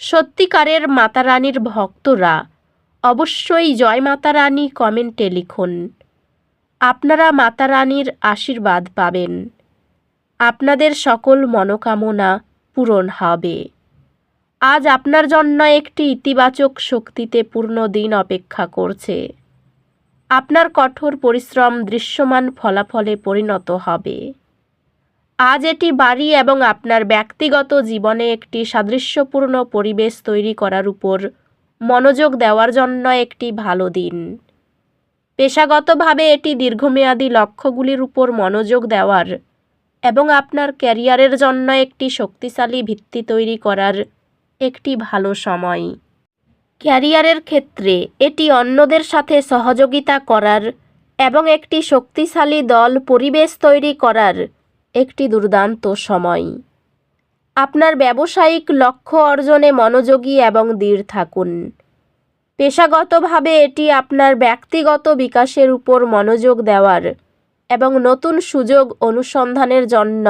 সত্যিকারের মাতারানীর ভক্তরা অবশ্যই জয় মাতারানী কমেন্টে লিখুন। আপনারা মাতারানীর আশীর্বাদ পাবেন। আপনাদের সকল মনোকামনা পূরণ হবে। আজ আপনার জন্য একটি ইতিবাচক শক্তিতে পূর্ণ দিন অপেক্ষা করছে। আপনার কঠোর পরিশ্রম দৃশ্যমান ফলাফলে পরিণত হবে। আজ এটি বাড়ি এবং আপনার ব্যক্তিগত জীবনে একটি সাদৃশ্যপূর্ণ পরিবেশ তৈরি করার উপর মনোযোগ দেওয়ার জন্য একটি ভালো দিন। পেশাগতভাবে এটি দীর্ঘমেয়াদী লক্ষ্যগুলির উপর মনোযোগ দেওয়ার এবং আপনার ক্যারিয়ারের জন্য একটি শক্তিশালী ভিত্তি তৈরি করার একটি ভালো সময়। ক্যারিয়ারের ক্ষেত্রে এটি অন্যদের সাথে সহযোগিতা করার এবং একটি শক্তিশালী দল পরিবেশ তৈরি করার একটি দুর্দান্ত সময়। আপনার ব্যবসায়িক লক্ষ্য অর্জনে মনোযোগী এবং দৃঢ় থাকুন। পেশাগতভাবে এটি আপনার ব্যক্তিগত বিকাশের উপর মনোযোগ দেওয়ার এবং নতুন সুযোগ অনুসন্ধানের জন্য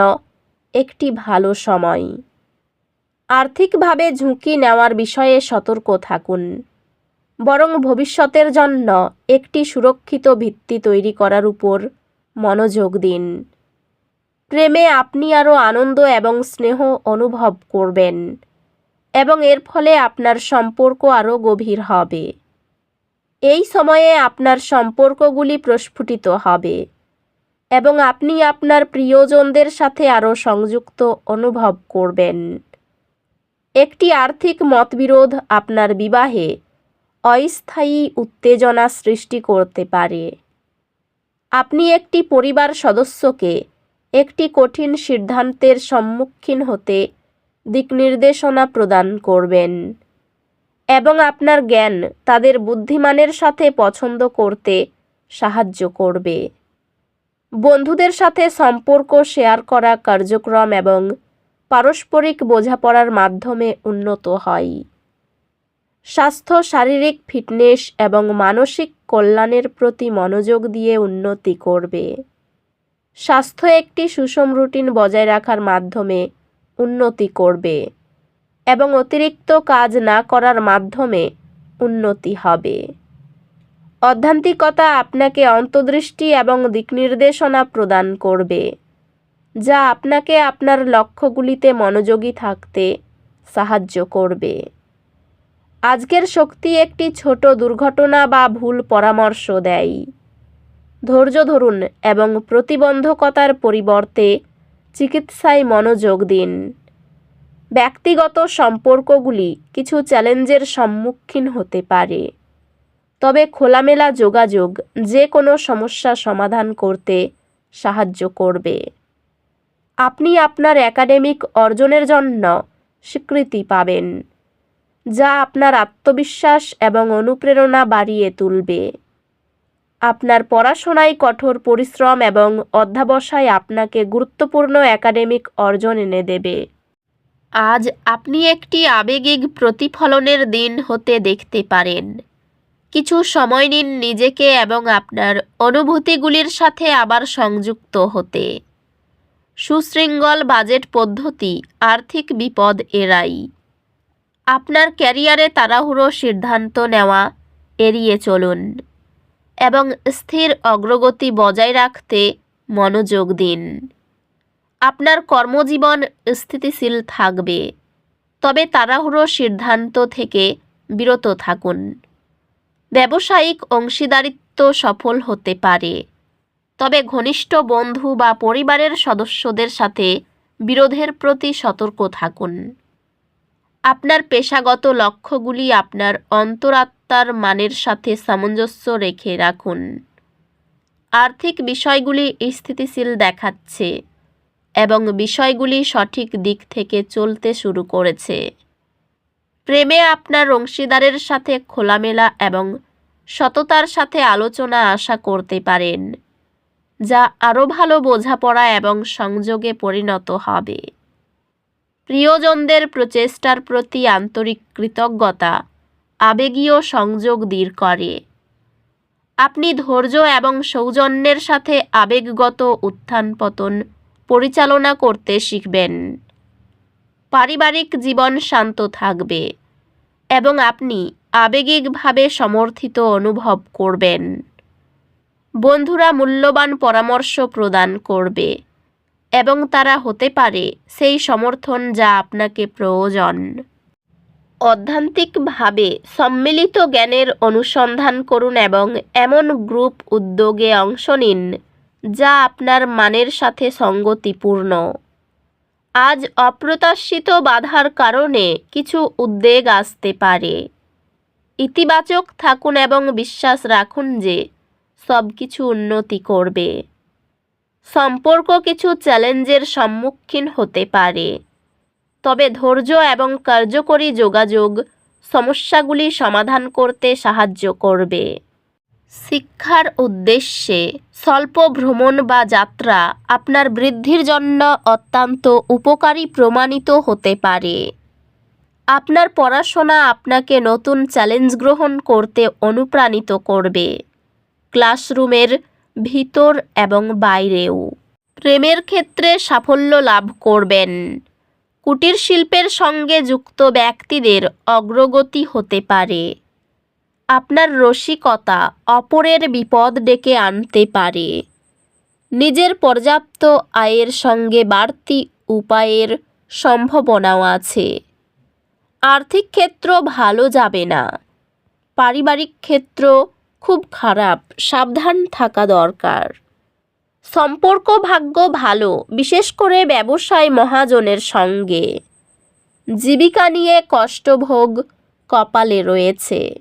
একটি ভালো সময়। আর্থিকভাবে ঝুঁকি নেওয়ার বিষয়ে সতর্ক থাকুন। বরং ভবিষ্যতের জন্য একটি সুরক্ষিত ভিত্তি তৈরি করার উপর মনোযোগ দিন। প্রেমে আপনি আরও আনন্দ এবং স্নেহ অনুভব করবেন এবং এর ফলে আপনার সম্পর্ক আরও গভীর হবে। এই সময়ে আপনার সম্পর্কগুলি প্রস্ফুটিত হবে এবং আপনি আপনার প্রিয়জনদের সাথে আরও সংযুক্ত অনুভব করবেন। একটি আর্থিক মতবিরোধ আপনার বিবাহে অস্থায়ী উত্তেজনা সৃষ্টি করতে পারে। আপনি একটি পরিবার সদস্যকে একটি কঠিন সিদ্ধান্তের সম্মুখীন হতে দিকনির্দেশনা প্রদান করবেন এবং আপনার জ্ঞান তাদের বুদ্ধিমানের সাথে পছন্দ করতে সাহায্য করবে। বন্ধুদের সাথে সম্পর্ক শেয়ার করা কার্যক্রম এবং পারস্পরিক বোঝাপড়ার মাধ্যমে উন্নত হয়। স্বাস্থ্য, শারীরিক ফিটনেস এবং মানসিক কল্যাণের প্রতি মনোযোগ দিয়ে উন্নতি করবে। স্বাস্থ্য একটি সুষম রুটিন বজায় রাখার মাধ্যমে উন্নতি করবে এবং অতিরিক্ত কাজ না করার মাধ্যমে উন্নতি হবে। অধ্যান্তিকতা আপনাকে অন্তর্দৃষ্টি এবং দিকনির্দেশনা প্রদান করবে, যা আপনাকে আপনার লক্ষ্যগুলিতে মনোযোগী থাকতে সাহায্য করবে। আজকের শক্তি একটি ছোট দুর্ঘটনা বা ভুল পরামর্শ দেয়। ধৈর্য ধরুন এবং প্রতিবন্ধকতার পরিবর্তে চিকিৎসায় মনোযোগ দিন। ব্যক্তিগত সম্পর্কগুলি কিছু চ্যালেঞ্জের সম্মুখীন হতে পারে। তবে খোলামেলা যোগাযোগ যে কোনো সমস্যা সমাধান করতে সাহায্য করবে। আপনি আপনার একাডেমিক অর্জনের জন্য স্বীকৃতি পাবেন, যা আপনার আত্মবিশ্বাস এবং অনুপ্রেরণা বাড়িয়ে তুলবে। আপনার পড়াশোনায় কঠোর পরিশ্রম এবং অধ্যাবসায় আপনাকে গুরুত্বপূর্ণ একাডেমিক অর্জন এনে দেবে। আজ আপনি একটি আবেগিক প্রতিফলনের দিন হতে দেখতে পারেন। কিছু সময় নিন নিজেকে এবং আপনার অনুভূতিগুলির সাথে আবার সংযুক্ত হতে। সুশৃঙ্গল বাজেট পদ্ধতি, আর্থিক বিপদ এড়াই। আপনার ক্যারিয়ারে তাড়াহুড়ো সিদ্ধান্ত নেওয়া এড়িয়ে চলুন। এবং স্থির অগ্রগতি বজায় রাখতে মনোযোগ দিন। আপনার কর্মজীবন স্থিতিশীল থাকবে, তবে তাড়াহুড়ো সিদ্ধান্ত থেকে বিরত থাকুন। ব্যবসায়িক অংশীদারিত্ব সফল হতে পারে, তবে ঘনিষ্ঠ বন্ধু বা পরিবারের সদস্যদের সাথে বিরোধের প্রতি সতর্ক থাকুন। আপনার পেশাগত লক্ষ্যগুলি আপনার অন্তরাত্মার মানের সাথে সামঞ্জস্য রেখে রাখুন। আর্থিক বিষয়গুলি স্থিতিশীল দেখাচ্ছে এবং বিষয়গুলি সঠিক দিক থেকে চলতে শুরু করেছে। প্রেমে আপনার অংশীদারের সাথে খোলামেলা এবং সততার সাথে আলোচনা আশা করতে পারেন, যা আরও ভালো বোঝাপড়া এবং সংযোগে পরিণত হবে। প্রিয়জনদের প্রচেষ্টার প্রতি আন্তরিক কৃতজ্ঞতা। আবেগীয় সংযোগ দূর করে। আপনি ধৈর্য এবং সৌজন্যের সাথে আবেগগত উত্থান পতন পরিচালনা করতে শিখবেন। পারিবারিক জীবন শান্ত থাকবে এবং আপনি আবেগিকভাবে সমর্থিত অনুভব করবেন। বন্ধুরা মূল্যবান পরামর্শ প্রদান করবে। এবং তারা হতে পারে, সেই সমর্থন যা আপনাকে প্রয়োজন। অধ্যান্তিকভাবে সম্মিলিত জ্ঞানের অনুসন্ধান করুন এবং এমন গ্রুপ উদ্যোগে অংশ নিন, যা আপনার মানের সাথে সঙ্গতিপূর্ণ। আজ অপ্রত্যাশিত বাধার কারণে কিছু উদ্বেগ আসতে পারে। ইতিবাচক থাকুন এবং বিশ্বাস রাখুন যে সব কিছু উন্নতি করবে। সম্পর্ক কিছু চ্যালেঞ্জের সম্মুখীন হতে পারে। তবে ধৈর্য এবং কার্যকরী যোগাযোগ সমস্যাগুলি সমাধান করতে সাহায্য করবে। শিক্ষার উদ্দেশ্যে স্বল্প ভ্রমণ বা যাত্রা আপনার বৃদ্ধির জন্য অত্যন্ত উপকারী প্রমাণিত হতে পারে। আপনার পড়াশোনা আপনাকে নতুন চ্যালেঞ্জ গ্রহণ করতে অনুপ্রাণিত করবে। ক্লাসরুমের ভিতর এবং বাইরেও। প্রেমের ক্ষেত্রে সাফল্য লাভ করবেন। কুটির শিল্পের সঙ্গে যুক্ত ব্যক্তিদের অগ্রগতি হতে পারে। আপনার রসিকতা অপরের বিপদ ডেকে আনতে পারে। নিজের পর্যাপ্ত আয়ের সঙ্গে বাড়তি উপায়ের সম্ভাবনাও আছে। আর্থিক ক্ষেত্র ভালো যাবে না। পারিবারিক ক্ষেত্র খুব খারাপ, সাবধান থাকা দরকার। সম্পর্ক ভাগ্য ভালো, বিশেষ করে ব্যবসায় মহাজনের সঙ্গে। জীবিকা নিয়ে কষ্টভোগ কপালে রয়েছে।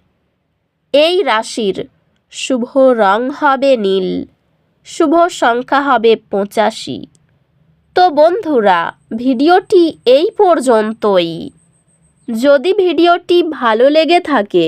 এই রাশির শুভ রং হবে নীল, শুভ সংখ্যা হবে পঁচাশি। তো বন্ধুরা, ভিডিওটি এই পর্যন্তই। যদি ভিডিওটি ভালো লেগে থাকে